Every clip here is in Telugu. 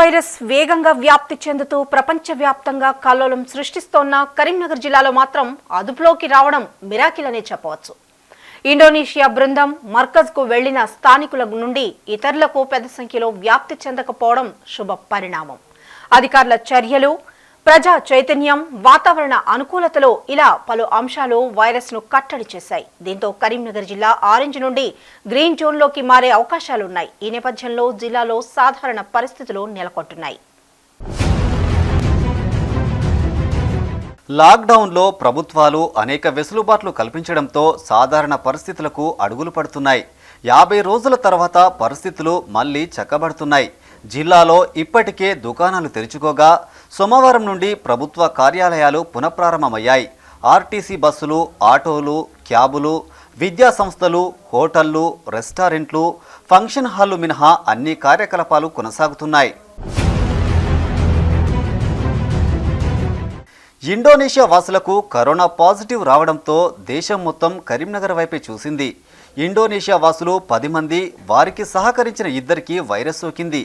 వైరస్ వేగంగా వ్యాప్తి చెందుతూ ప్రపంచవ్యాప్తంగా కల్లోలం సృష్టిస్తోన్న కరీంనగర్ జిల్లాలో మాత్రం అదుపులోకి రావడం మిరాకిల్ అనే చెప్పవచ్చు. ఇండోనేషియా బృందం మర్కజ్కు వెళ్ళిన స్థానికుల నుండి ఇతరులకు పెద్ద సంఖ్యలో వ్యాప్తి చెందకపోవడం శుభ పరిణామం అధికారుల చర్యలు ప్రజా చైతన్యం వాతావరణ అనుకూలతలో ఇలా పలు అంశాలు వైరస్ను కట్టడి చేశాయి. దీంతో కరీంనగర్ జిల్లా ఆరెంజ్ నుండి గ్రీన్ జోన్లోకి మారే అవకాశాలున్నాయి. ఈ నేపథ్యంలో జిల్లాలో సాధారణ పరిస్థితులు నెలకొంటున్నాయి. లాక్డౌన్లో ప్రభుత్వాలు అనేక వెసులుబాట్లు కల్పించడంతో సాధారణ పరిస్థితులకు అడుగులు పడుతున్నాయి. యాభై రోజుల తర్వాత పరిస్థితులు మళ్ళీ చక్కబడుతున్నాయి. జిల్లాలో ఇప్పటికే దుకాణాలు తెరుచుకోగా సోమవారం నుండి ప్రభుత్వ కార్యాలయాలు పునఃప్రారంభమయ్యాయి. ఆర్టీసీ బస్సులు ఆటోలు క్యాబులు విద్యా సంస్థలు హోటళ్ళు రెస్టారెంట్లు ఫంక్షన్ హాళ్ళు మినహా అన్ని కార్యకలాపాలు కొనసాగుతున్నాయి. ఇండోనేషియా వాసులకు కరోనా పాజిటివ్ రావడంతో దేశం మొత్తం కరీంనగర్ వైపే చూసింది. ఇండోనేషియా వాసులు పది మంది వారికి సహకరించిన ఇద్దరికి వైరస్ సోకింది.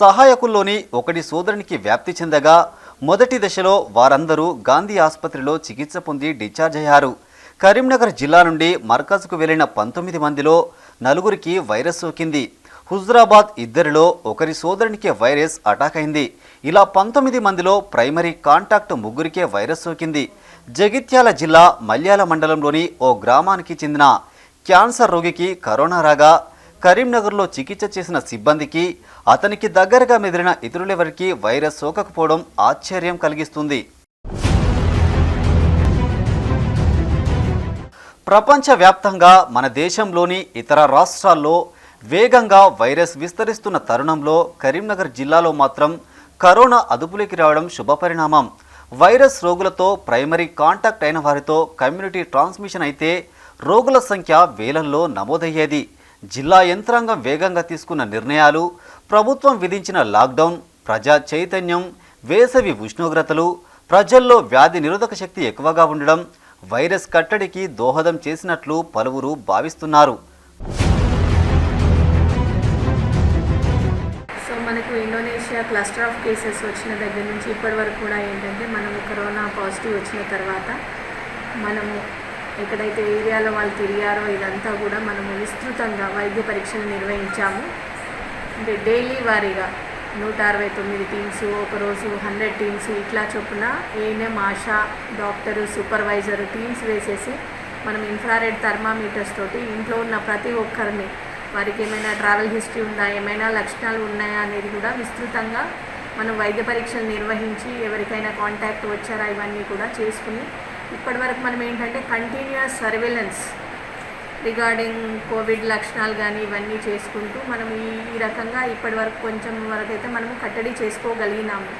సహాయకుల్లోని ఒకటి సోదరునికి వ్యాప్తి చెందగా మొదటి దశలో వారందరూ గాంధీ ఆసుపత్రిలో చికిత్స పొంది డిశ్చార్జ్ అయ్యారు. కరీంనగర్ జిల్లా నుండి మర్కజ్కు వెళ్ళిన పంతొమ్మిది మందిలో నలుగురికి వైరస్ సోకింది. హుజరాబాద్ ఇద్దరిలో ఒకరి సోదరునికే వైరస్ అటాక్ అయింది. ఇలా పంతొమ్మిది మందిలో ప్రైమరీ కాంటాక్ట్ ముగ్గురికే వైరస్ సోకింది. జగిత్యాల జిల్లా మల్యాల మండలంలోని ఓ గ్రామానికి చెందిన క్యాన్సర్ రోగికి కరోనా రాగా కరీంనగర్లో చికిత్స చేసిన సిబ్బందికి అతనికి దగ్గరగా మెదిలిన ఇతరులెవరికి వైరస్ సోకకపోవడం ఆశ్చర్యం కలిగిస్తుంది. ప్రపంచవ్యాప్తంగా మన దేశంలోని ఇతర రాష్ట్రాల్లో వేగంగా వైరస్ విస్తరిస్తున్న తరుణంలో కరీంనగర్ జిల్లాలో మాత్రం కరోనా అదుపులోకి రావడం శుభపరిణామం. వైరస్ రోగులతో ప్రైమరీ కాంటాక్ట్ అయిన వారితో కమ్యూనిటీ ట్రాన్స్మిషన్ అయితే రోగుల సంఖ్య వేలల్లో నమోదయ్యేది. జిల్లా యంత్రాంగం వేగంగా తీసుకున్న నిర్ణయాలు ప్రభుత్వం విధించిన లాక్డౌన్ ప్రజా చైతన్యం వేసవి ఉష్ణోగ్రతలు ప్రజల్లో వ్యాధి నిరోధక శక్తి ఎక్కువగా ఉండడం వైరస్ కట్టడికి దోహదం చేసినట్లు పలువురు భావిస్తున్నారు. సో మనకు ఇండోనేషియా క్లస్టర్ ఆఫ్ కేసెస్ వచ్చిన దగ్గర నుంచి ఇప్పటి వరకు కూడా ఏంటంటే మనము కరోనా పాజిటివ్ వచ్చిన తర్వాత మనము ఎక్కడైతే ఏరియాలో వాళ్ళు తిరిగారో ఇదంతా కూడా మనము విస్తృతంగా వైద్య పరీక్షలు నిర్వహించాము. అంటే డైలీ వారీగా నూట అరవై తొమ్మిది టీమ్స్ ఒకరోజు హండ్రెడ్ టీమ్స్ ఇట్లా చొప్పున ANM Asha doctor supervisor teams వేసేసి మనం ఇన్ఫ్రారెడ్ థర్మామీటర్స్ తోటి ఇంట్లో ఉన్న ప్రతి ఒక్కరిని వారికి ఏమైనా ట్రావెల్ హిస్టరీ ఉందా ఏమైనా లక్షణాలు ఉన్నాయా అనేది కూడా విస్తృతంగా మనం వైద్య పరీక్షలు నిర్వహించి ఎవరికైనా కాంటాక్ట్ వచ్చారా ఇవన్నీ కూడా చేసుకుని ఇప్పటివరకు మనం ఏంటంటే కంటిన్యూస్ సర్వేలెన్స్ రిగార్డింగ్ కోవిడ్ లక్షణాలు కానీ ఇవన్నీ చేసుకుంటూ మనం ఈ రకంగా రకంగా ఇప్పటివరకు కొంచెం వరకు అయితే మనము కట్టడి చేసుకోగలిగినాము.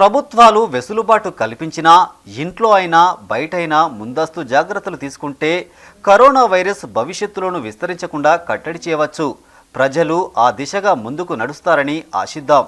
ప్రభుత్వాలు వెసులుబాటు కల్పించినా ఇంట్లో అయినా బయటైనా ముందస్తు జాగ్రత్తలు తీసుకుంటే కరోనా వైరస్ భవిష్యత్తులోనూ విస్తరించకుండా కట్టడి చేయవచ్చు. ప్రజలు ఆ దిశగా ముందుకు నడుస్తారని ఆశిద్దాం.